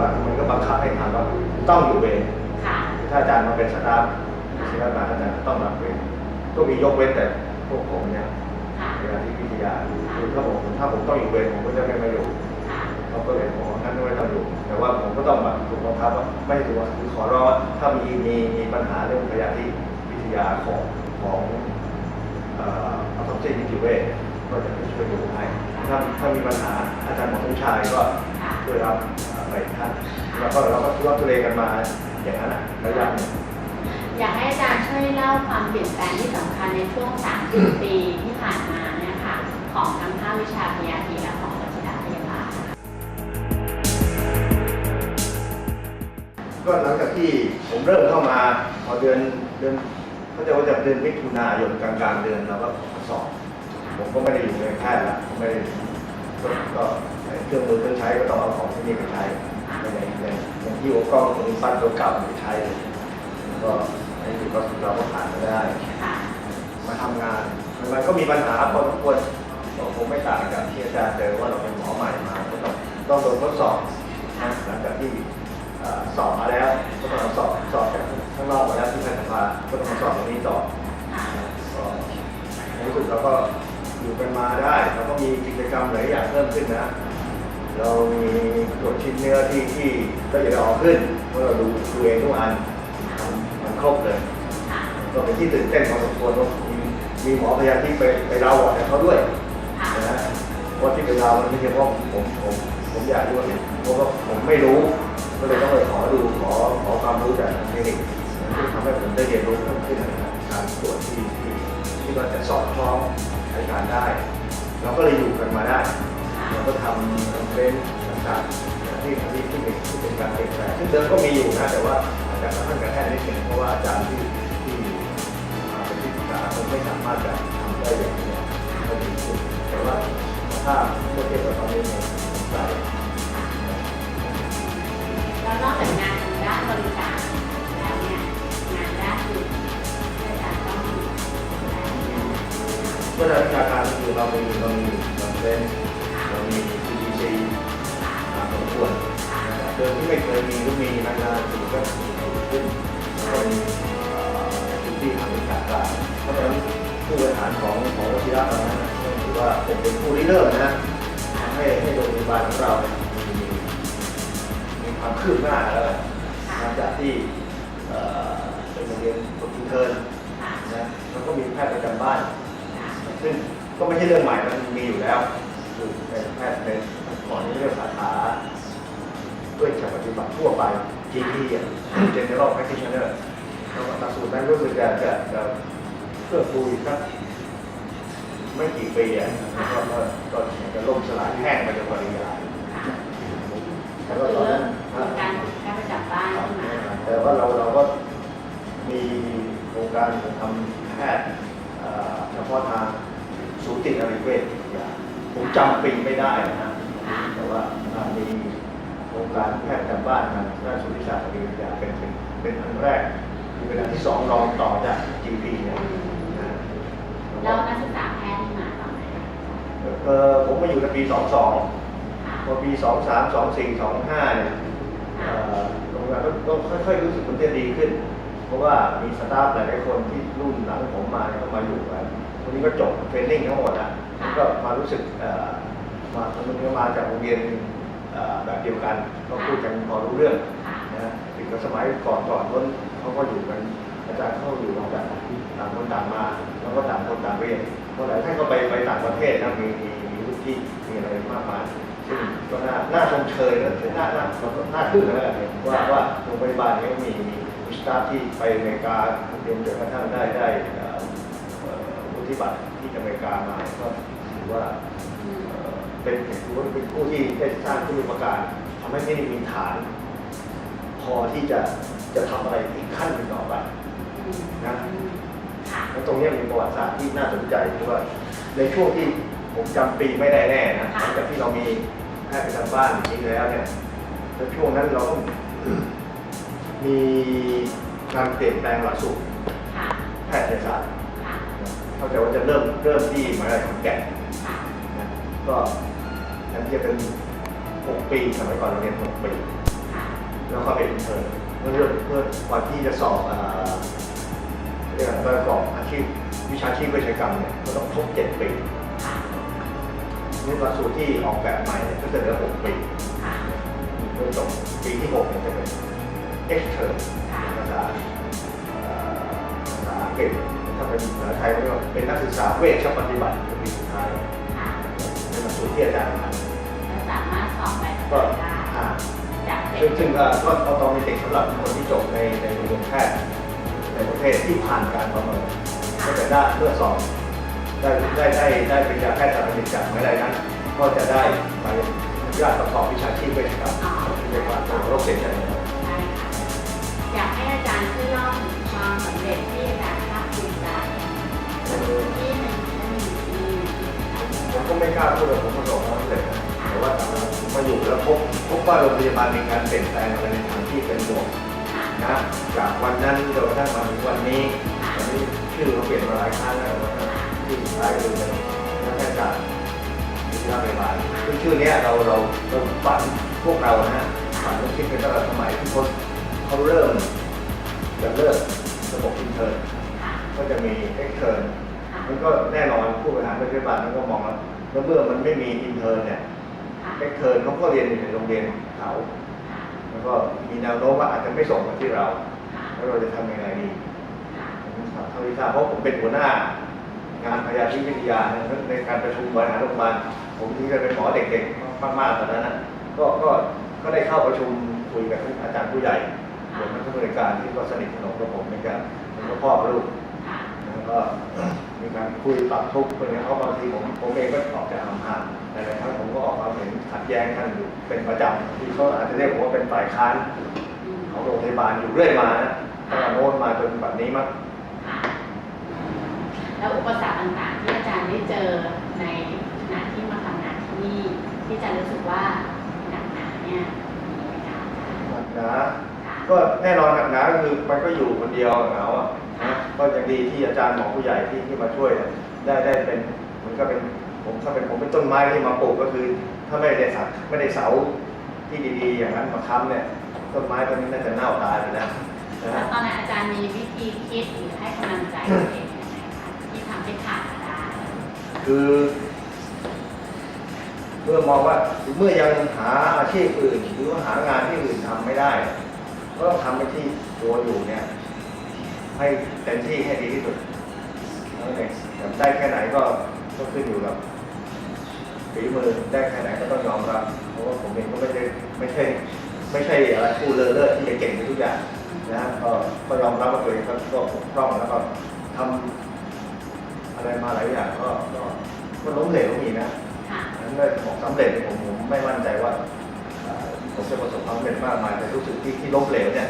บาลมันก็บังคับให้ทำว่าต้องอยู่เวรค่ะ ถ้าอาจารย์มาเป็นสตาฟศิลปะอาจารย์ต้องรับเวรก็มียกเว้นแต่พวกผมเนี่ยค่ะ เวลาที่วิทยาคือถ้าผมถ้าผมต้องอยู่เวรผมก็จะไม่มาอยู่ค่ะ เขาก็เลยบอกว่างั้นไม่ต้องอยู่แต่ว่าผมก็ต้องแบบถูกบังคับว่าไม่ถูกว่าคือขอร้องว่าถ้ามีมีมีปัญหาเรื่องพยาธิวิทยาของของเอ่ออัตโตนิติเวชเนี่ยก็จะช่วยดูให้ถ้าถ้ามีปัญหาอาจารย์หมอทุกชายก็ค่ะ ช่วยรับเอ่อไปท่านแล้วก็เราก็ทุรทุเลกันมาอย่างนั้นอะระยะหนึ่งอยากให้อาจารย์ช่วยเล่าความเปลี่ยนแปลงที่สำคัญในช่วง 30 ปีที่ผ่านมาเนี่ยค่ะของทั้งภาควิชาพยาธิและของวชิรพยาบาลก็หลังจากที่ผมเริ่มเข้ามาพอเดือนเดือนเขาจะว่าจะเดือนมิถุนายนกลางกลางเดือนเราก็สอบ ผมก็ไม่ได้อยู่ในแพทย์ละไม่ได้ก็ เครื่องมือเครื่องใช้ก็ต้องเอาของที่นี่ไปใช้ไม่ได้อย่างอย่างที่โอกล้องตัวนี้ปั้นตัวเก่าไปใช้เลยแล้วก็ในที่สุดก็เราก็ผ่านมาได้ค่ะมาทำงานมันก็มีปัญหาพอสมควรผมไม่ต่างจากที่อาจารย์เจอว่าเราเป็นหมอใหม่มาก็ต้องต้องโดนทดสอบนะหลังจากที่เอ่อสอบมาแล้วก็ต้องมาสอบสอบจากข้างนอกมาแล้วที่แพทย์สภาก็ต้องมาสอบตรงนี้ต่อค่ะก็ในที่สุดเราก็อยู่กันมาได้เราก็มีกิจกรรมหลายอย่างเพิ่มขึ้นนะ เรามีตรวจชิ้นเนื้อที่ที่ละเอียดอ่อนขึ้นเพราะเราดูดูเองทุกอันมันครบเลยก็เป็นที่ตื่นเต้นพอสมควรว่ามีมีหมอพยาธิไปไปเล่าบอกให้เขาด้วยนะเพราะที่ไปเล่ามันไม่ใช่เพราะผมผมผมอยากด้วยเพราะว่าผมไม่รู้ก็เลยต้องไปขอดูขอขอความรู้จากทคลินิกที่ทำให้ผมได้เรียนรู้เพิ่มขึ้นการตรวจที่ที่ที่ว่าจะสอดคล้องใช้การได้ เราก็เลยอยู่กันมาได้ ก็ทำคอนเทนต่างๆที่ที่ที่เป็นที่เป็นการเปลี่ยนแปลงซึ่งเดิมก็มีอยู่นะแต่ว่าอาจารย์ท่านกระแทกนิดหนึ่งเพราะว่าอาจารย์ที่ที่มาเป็นที่ปรึกษาคงไม่สามารถจะทำได้อย่างนี้ก็ดีขึ้นแต่ว่า ของของวชิระเรานะก็ถือว่าเป็นเป็นผู้ริเริ่มนะทำให้ให้โรงพยาบาลของเราเนี่ยมีมีความคืบหน้าแล้วกันหลังจากที่เอ่อเป็นโรงเรียนฝึกอินเทอร์นค่ะนะแล้วก็มีแพทย์ประจำบ้านค่ะซึ่งก็ไม่ใช่เรื่องใหม่มันมีอยู่แล้วคือเป็นแพทย์เป็นก่อนที่เรื่องสาขาด้วยการปฏิบัติทั่วไป GP อะ General Practitioner แล้วก็หลักสูตรนั้นรู้สึกจะจะจะเพื่อครูอีกสัก ไม่กี่ปีอะแล้วก็ก็ก็จะล่มสลายแห้งไปโดยปริยายค่ะแล้ก็วก็คือตอนเริ่นั้มนโครงการฝึกแพทย์ประจำบ้านขึ้นมาแต่ว่าเราเราก็มีโครงการทำแพทย์เอ่อเฉพาะทางสูตินริเวชวิทยาผมจำปีไม่ได้นะค่ะแต่ว่าอ่ามีโครงการแพทย์ประจำบ้านทางด้านสุติศาสตร์วิทยาเป็นเป็นเป็นอันแรกคือเป็นอันที่สองรองต่อจาก GP เนี่ยนะ แล้วนักศึกษาแพทย์ที่มาตอนไหนคะ เออผมมาอยู่ในปี22ค่ะพอปี23 24 25เนี่ยเอ่อโรงงานก็ก็ค่อยๆรู้สึกมันจะดีขึ้น เพราะว่ามีสตาฟหลายๆคนที่รุ่นหลังผมมาเนี่ยก็มาอยู่กันคนนี้ก็จบเทรนนิ่งทั้งหมดอะแล้วก็มารู้สึกเอ่อมาคนนึงก็มาจากโรงเรียนเอ่อแบบเดียวกัน ก็พูดกันพอรู้เรื่องค่ะนะถึงกับสมัยก่อนก่อนต้นเขาก็อยู่กัน อาจารย์เข้าอยู่มาจากต่างคนต่างมา แล้วก็ต่างคนต่างเรียนเพราะหลายท่านก็ไปไปต่างประเทศนะมีมีมีรุ่นที่มีอะไรมากมายซึ่งก็น่าน่าชมเชยนะน่าน่าน่าทึ่งนะว่าว่าโรงพยาบาลนี้มีมีมีสตาฟที่ไปอเมริกาเรียนจนกระทั่งได้ได้เอ่อเอ่อวุฒิบัตรที่อเมริกามาก็ถือว่าเป็นเป็นผู้ที่ได้สร้างคุณูปการทำให้ไม่ได้มีฐาน พอที่จะจะทำอะไรอีกขั้นหนึ่งต่อไป นะค่ะแล้วตรงเนี้ยมีประวัติศาสตร์ที่น่าสนใจเพราะว่า ในช่วงที่ผมจำปีไม่ได้แน่นะหลังจากที่เรามีแพทย์ประจำบ้านอย่างนี้แล้วเนี่ยในช่วงนั้นเราก็มีการเปลี่ยนแปลงหลักสูตรค่ะแพทยศาสตร์ค่ะเข้าใจว่าจะเริ่มเริ่มที่มหาวิทยาลัยขอนแก่นค่ะนะก็อันนี้จะเป็น 6 ปีสมัยก่อนเราเรียน 6 ปี แล้วก็เป็นอินเทอร์เมื่อเรื่องเมื่อวันที่จะสอบอ่า เรียกอะไรประกอบอาชีพวิชาชีพเวชกรรมเนี่ยก็ต้องครบเจ็ดปีค่ะนี่หลักสูตรที่ออกแบบใหม่เนี่ยก็จะเหลือหกปีค่ะเมื่อจบปีที่หกเนี่ยจะเป็น extern ค่ะภาษาเอ่อภาษาอังกฤษถ้าเป็นภาษาไทยก็เป็นนักศึกษาเวชปฏิบัติปีสุดท้ายค่ะเป็นหลักสูตรที่อาจารย์ทแล้วสามารถสอบไปำก็ได้อ่าจากเด็ซึ่กงซึ่งก็ก็เอาตอนเด็กสำหรับคนที่จบในในโรงเรียนแพทย์ ในประเทศที่ผ่านการประเมินก็จะได้เพื่อสอบได้ได้ได้ได้เป็นยาแพทย์ตามนิจากไม่ได้นั้นก็จะได้ใบอนุญาตประกอบวิชาชีพเวชกรรมที่เรียกว่าโรคเสียใจนะครับใช่ค่ะอยากให้อาจารย์ช่วยเล่าถึงความสำเร็จที่อาจารย์ภาคภูมิใจที่หนึ่งที่หนึ่งที่ผมก็ไม่กล้าพูดว่าผมประสบความสำเร็จนะแต่ว่าผมมาอยู่แล้วพบพบว่าโรงพยาบาลมีการเปลี่ยนแปลงอะไรในทางที่เป็นบวก ค่ะจากวันนั้นจนกระทั่งมาถึงวันนี้วันนี้ชื่อเราเปลี่ยนมาหลายครั้งแล้วนะที่สุดท้ายก็คือนักแพทย์ศาสตร์ที่รักพยาบาลซึ่งชื่อนี้เราเราเราฝันพวกเรานะฮะฝันเราคิดกันตั้งแต่สมัยที่เขาเขาเริ่มจะเลิกระบบอินเทอร์ก็จะมีเอ็กเทอร์มันก็แน่นอนผู้บริหารโรงพยาบาลมันก็มองแล้วเมื่อมันไม่มีอินเทอร์เนี่ยเอ็กเทอร์เขาก็เรียนอยู่ในโรงเรียนเขา ก็มีแนวโน้มว่าอาจจะไม่ส่งมาที่เราค่ะแล้วเราจะทำยังไงดีค่ะผมถามเท่าที่ทราบเพราะผมเป็นหัวหน้างานพยาธิวิทยาในการประชุมบริหารโรงพยาบาลผมที่จะเป็นหมอเด็กๆมากๆตอนนั้นนะก็ก็ก็ได้เข้าประชุมคุยกับอาจารย์ผู้ใหญ่รวมทั้งผู้บริการที่ก็สนิทสนมกับผมในการเป็นพ่อกับลูกค่ะแล้วก็ มีการคุยปรับทุกข์คนนี้เขาบางทีผมผมเองก็ออกจากห่างๆหลายๆครั้งผมก็ออกความเห็นขัดแย้งท่านอยู่เป็นประจำที่เขาอาจจะเรียกผมว่าเป็นฝ่ายค้านอืมของโรงพยาบาลอยู่เรื่อยมานะตั้งแต่โน้นมาจนแบบนี้มั้งค่ะแล้วอุปสรรคต่างๆ ที่อาจารย์ได้เจอในขณะที่มาทำงานที่นี่ที่อาจารย์รู้สึกว่าหนักหนาเนี่ยมีไหมคะอาจารย์หนักหนาค่ะก็แน่นอนหนักหนาก็คือมันก็อยู่คนเดียวเหงาอะนะ ก็ยังดีที่อาจารย์หมอผู้ใหญ่ที่ที่มาช่วยเนี่ยได้ได้เป็นมันก็เป็นผมถ้าเป็นผมเป็นต้นไม้ที่มาปลูกก็คือ ถ้าไม่ได้เสาไม่ได้เสาที่ดีๆ อย่างนั้นมาค้ำเนี่ยต้นไม้ต้นนี้น่าจะเน่าตายไปแล้วนะแล้ฮะวตอนนั้นอาจารย์มีวิธีคิดหรือให้กำลังใจตัวเองยังไงคะที่ทำให้ผ่านมาได้คือเมื่อมองว่าเมื่อยังหาอาชีพอื่น หรือว่าหางานที่อื่นทำไม่ได้ ก็ต้องทำไปที่ตัวอยู่เนี่ย ให้เต็มที่ให้ดีที่สุดนั่นเองแต่ได้แค่ไหนก็ต้องขึ้นอยู่กับฝีมือได้แค่ไหนก็ต้องยอมรับเพราะว่าผมเองก็ไม่ใช่ไม่ใช่ไม่ใช่อะไรผู้เลอเลิศที่จะเก่งในทุกอย่างนะก็ก็ยอมรับว่าตัวเองก็ก็บกพร่องแล้วก็ทำอะไรมาหลายอย่างก็ก็ก็ล้มเหลวมีนะค่ะนั้นเรื่องของสำเร็จเนี่ยผมผมไม่มั่นใจว่าเอ่อผมจะประสบความสำเร็จมากมายแต่รู้สึกที่ที่ล้มเหลวเนี่ย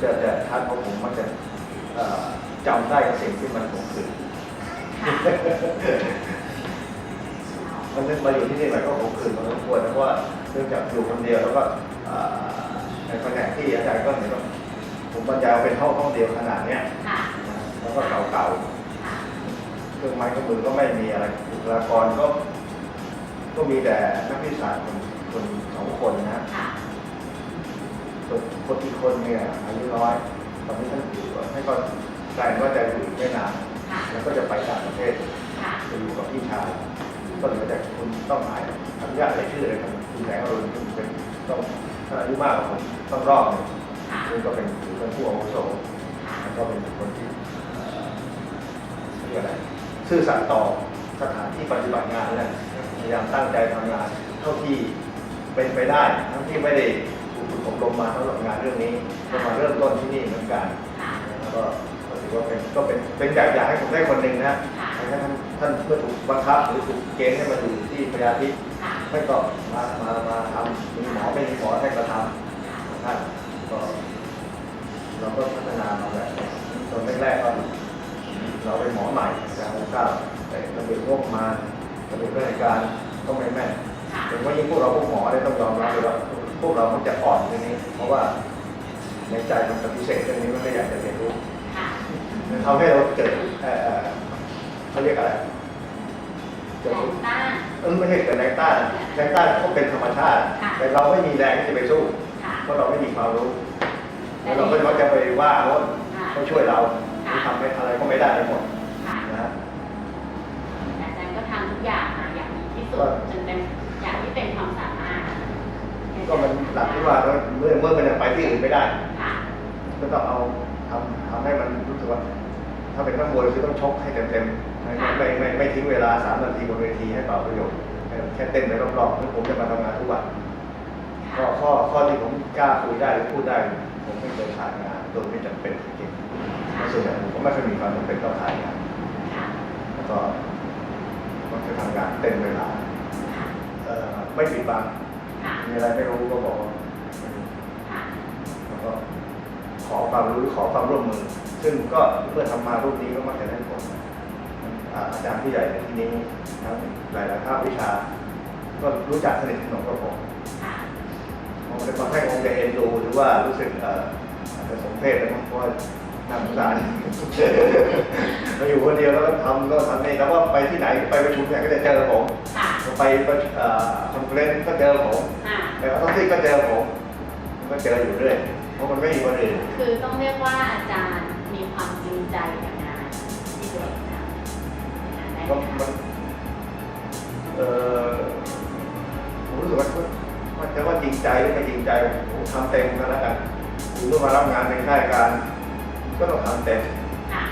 จะจะทัดเพราะผมมันจะเอ่อ จำได้กับสิ่งที่มันผมคือค่ะมันนึกมาอยู่ที่นี่มันก็คงคืนพอสมควรนะเพราะว่าเนื่องจากอยู่คนเดียวแล้วก็เอ่อในแผนกที่อาจารย์ก็เห็นว่าผมบรรยายเป็นห้องห้องเดียวขนาดเนี้ยค่ะแล้วก็เก่าค่ะๆเครื่องไม้เครื่องมือก็ไม่มีอะไรบุคลากรก็ก็มีแต่นักวิทยาศาสตร์คนคนสองคนนะค่ะส่วนคนอีกคนเนี่ยอายุน้อยต อนนี้ท่านอยู่ให้ก็แปลนว่าจะอยู่อีกไม่นานค่ะ แล้วก็จะไปต่างประเทศค่ะ จะอยู่กับพี่ชายก็เหลือแต่คุณต้องหายอนุญาตอะไรชื่ออะไรกันคุณแสงอรุณซึ่งเป็นต้องถ้าอายุมากกว่าผมต้องรอบหนึ่งค่ะ ซึ่งก็เป็นถือเป็นผู้อาวุโสค่ะแล้วก็เป็นคนที่เอ่อเรียกอะไรซื่อสัตย์ต่อสถานที่ปฏิบัติงานและพยายามตั้งใจทำงานเท่าที่เป็นไปได้ทั้งที่ไม่ได้ถูกฝึก อบรมมาสำหรับงานเรื่องนี้ก็มาเริ่มต้นที่นี่เหมือนกันค่ะแล้วก็ก็ถือว่าเป็นก็เป็นเป็นแบบอย่างให้ผมได้คนหนึ่งนะค่ะท่านท่านเมื่อถูกบังคับหรือถูกเกณฑ์ให้มาอยู่ที่พยาธิค่ะไม่ก็มามามาทำมีหมอไม่มีหมอท่านก็ทำท่านก็เราก็พัฒนามาแบบนี้ตอนแรกๆก็เราเป็นหมอใหม่จากองค์เก้าแต่ระเบียบงบมาระเบียบราชการก็ไม่แม่นค่ะถึงว่ายิ่งพวกเราพวกหมอเนี่ยต้องยอมรับเลยว่า พวกเรามันจะอ่อนตรงนี้ เพราะว่าในใจมันปฏิเสธเรื่องนี้มันไม่อยากจะเรียนรู้ค่ะมันทำให้เราเกิดเอ่อเอ่อเขาเรียกอะไรเกิแรดงต้านเออไม่ใช่เกิดแรงต้านแรงต้านก็เป็นธรรมชาติค่ะแต่เราไม่มีแรงที่จะไปสู้ค่ะก็ราะเราไม่มีความรู้แล้วเราก็มักจะไปว่าเขาค่ะเขาช่วยเราค่ะทำให้อะไรก็ไม่ได้ไปหมดค่ะนะฮะแต่อาจารย์ก็ทำทุกอย่างค่ะอย่างดีที่สุก็ดจนเต็มอย่างที่เต็มความสามารถ ก็มันหลักที่ว่าเมื่อเมื่อมันยังไปที่อื่นไม่ได้ ค่ะก็ต้องเอาทำทำให้มันรู้สึกว่า ถ้าเป็นนักมวยคือต้องชกให้เต็มๆไม่ไม่ไม่ไม่ทิ้งเวลาสามนาทีบนเวทีให้เปล่าประโยชน์แค่แค่เต้นในรอบๆแล้วผมจะมาทำงานทุกวันข้อข้อข้อที่ผมกล้าคุยได้หรือพูดได้ ผมไม่เคยขาดงานโดยไม่จำเป็นจริงๆเพราะส่วนใหญ่ผมก็ไม่เคยมีความจำเป็นต้องขาดงานค่ะแล้วก็มันจะทำงานเต็มเวลาค่ะเอ่อไม่ปิดบังค่ะ มีอะไรไม่รู้ก็บอกว่าไม่รู้ค่ะแล้วก็ขอความรู้ขอความร่วมมือ ซึ่งก็เมื่อทำมารูปนี้ก็มักจะได้ผลอ่าอาจารย์ผู้ใหญ่ในที่นี้ทั้งหลายๆภาควิชา ก็รู้จักสนิทสนมกับผมค่ะผมเป็นคนให้คงจะเอ็นดูหรือว่ารู้สึกเอ่ออาจจะสมเพศนะมั้งเพราะว่าน่าสงสารมาอยู่คนเดียวแล้วก็ทำก็ทำนี่แล้วก็ไปที่ไหนไปประชุมเนี่ยก็จะเจอผมค่ะไปประชุมเอ่อคอนเฟอเรนซ์ก็เจอผมค่ะ แต่ว่าท้องที่ก็เจอผมก็เจออยู่เรื่อยเพราะมันไม่มีคนอื่นคือต้องเรียกว่าอาจารย์มีความจริงใจกับงานที่ตัวเองทำงานได้ก็ไหมมันคะเออผมรู้สึกว่ามันจะว่าจริงใจหรือไม่จริงใจผมทำเต็มกันแล้วกันคุณเมื่อมารับงานในค่ายการ ก็ต้องทำเต็มค่ะ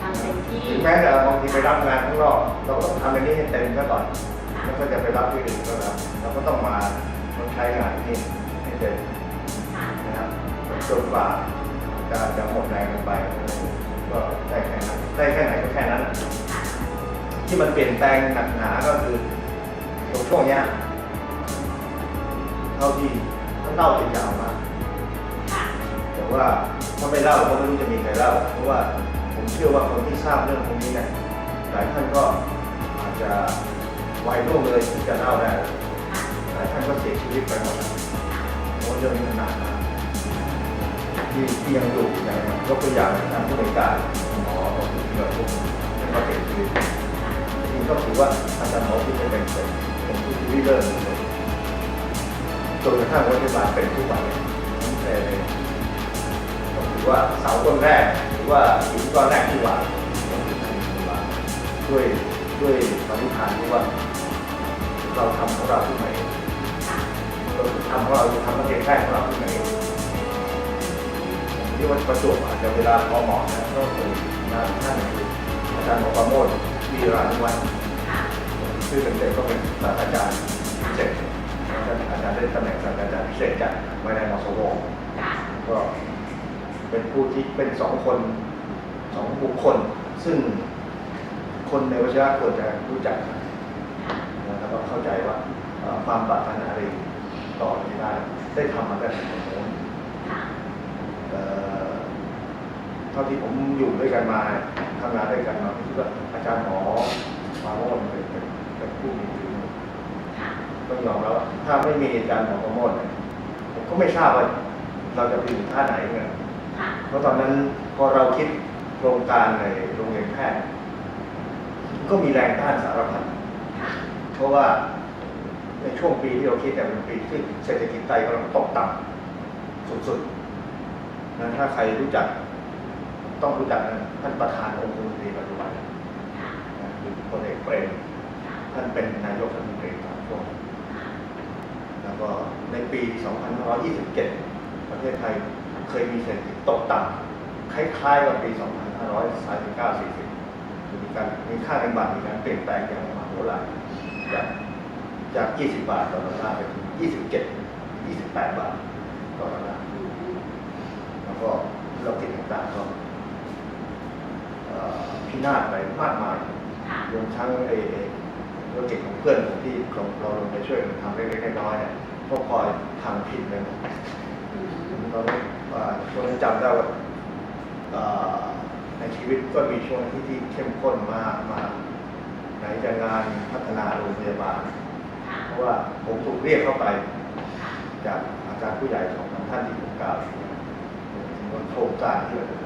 ทำเต็มที่ถึงแม้จะบางทีไปรับงานข้างนอกเราก็ต้องทำอันนี้ให้เต็มซะก่อนค่ะ แล้วก็จะไปรับที่อื่นก็แล้วเราก็ต้องมาต้องใช้งานที่ให้เต็มค่ะนะครับจนกว่าจะจะหมดแรงกันไป ก็ได้แค่นั้นได้แค่ไหนก็แค่นั้นค่ะที่มันเปลี่ยนแปลงหนักหนาก็คือตรงช่วงเนี้ยเท่าที่ถ้าเล่าจะยาวมากค่ะแต่ว่าถ้าไม่เล่าก็ไม่รู้จะมีใครเล่าเพราะว่าผมเชื่อว่าคนที่ทราบเรื่องพวกนี้เนี่ยหลายท่านก็อาจจะ วัยร่วงเลยที่จะเล่าได้ค่ะหลายท่านก็เสียชีวิตไปหมดแล้วเพราะเรื่องนี้มันหนักมากที่ที่ยังอยู่อย่างยกตัวอย่างทางผู้บริการหมอของที่เกิดพวกท่านก็เสียชีวิตจริงก็ถือว่าอาจารย์หมอที่จะเป็นเป็นเป็นผู้ที่เริ่มจนกระทั่งวัฒนบาลเป็นทุกวันนี้แต่ก็ถือว่าเสาต้นแรกหรือว่าหินก้อนแรกที่วางก็คือท่านที่วางด้วยด้วยปณิธานที่ว่า เราทำของเราขึ้นมาเองค่ะเราทำของเราทำประเทศแรกของเราขึ้นมาเองที่ว่าประจวบอาจจะเวลาพอเหมาะนะก็คือนะท่านคืออาจารย์หมอประโมทวีรานุวัฒน์ค่ะชื่อเต็มๆก็เป็นศาสตราจารย์พิเศษอาจารย์ได้ตำแหน่งศาสตราจารย์พิเศษจากวิทยาลัยมอสโวค่ะก็เป็นผู้ที่เป็นสองคนสองบุคคล ซึ่งคนในวิชาควรจะรู้จัก ค่ะแล้วก็เข้าใจว่าเอ่อความปรารถนาดีต่อที่ได้ได้ทำมาตั้งแต่สมัยโน้นค่ะเอ่อเท่าที่ผมอยู่ด้วยกันมาทำงานด้วยกันมาผมคิดว่าอาจารย์หมอมาโมดเป็นเป็นเป็นผู้มีฝีมือค่ะต้องยอมแล้วว่าถ้าไม่มีอาจารย์หมอประโมทเนี่ยผมก็ไม่ทราบว่าเราจะไปอยู่ท่าไหนเงี้ยค่ะเพราะตอนนั้นพอเราคิดโครงการในโรงเรียนแพทย์ก็มีแรงต้านสารพัดค่ะ เพราะว่าในช่วงปีที่เราคิดเนี่ยเป็นปีที่เศรษฐกิจไทยกำลังตกต่ำสุดๆนั้นถ้าใครรู้จักต้องรู้จักนะท่านประธานองค์กรตรีปัจจุบันค่ะนะคือพลเอกเปรมค่ะท่านเป็นนายกรัฐมนตรีตอนช่วงแล้วก็ในปี 2527 ประเทศไทยเคยมีเศรษฐกิจตกต่ำคล้ายๆกับปี 2539-40มีการมีค่าเงินบาทมีการเปลี่ยนแปลงอย่างมโหฬาร จากจาก 20 บาทต่อดอลลาร์ไปถึง27 28 บาทต่อดอลลาร์อืมแล้วก็ธุรกิจต่างๆก็เอ่อพินาศไปมากมายค่ะรวมทั้งไอ้ไอ้ธุรกิจของเพื่อนผมที่เราเราลงไปช่วยกันทำเล็กๆน้อยๆเนี่ยก็คอยทำผิดไปหมดอืมตอนนี้นว่าช่วงนั้นจำได้ว่าเอ่อในชีวิตก็มีช่วงที่ที่เข้มข้นมากมากไห นจะงานพัฒนาโรงพยาบาลค่ะเพราะว่าผมถูกเรียกเข้าไปค่ะจากอาจารย์ผู้ใหญ่ของท่านที่ผมกล่าวถึงว่าโครงการที่เราจะท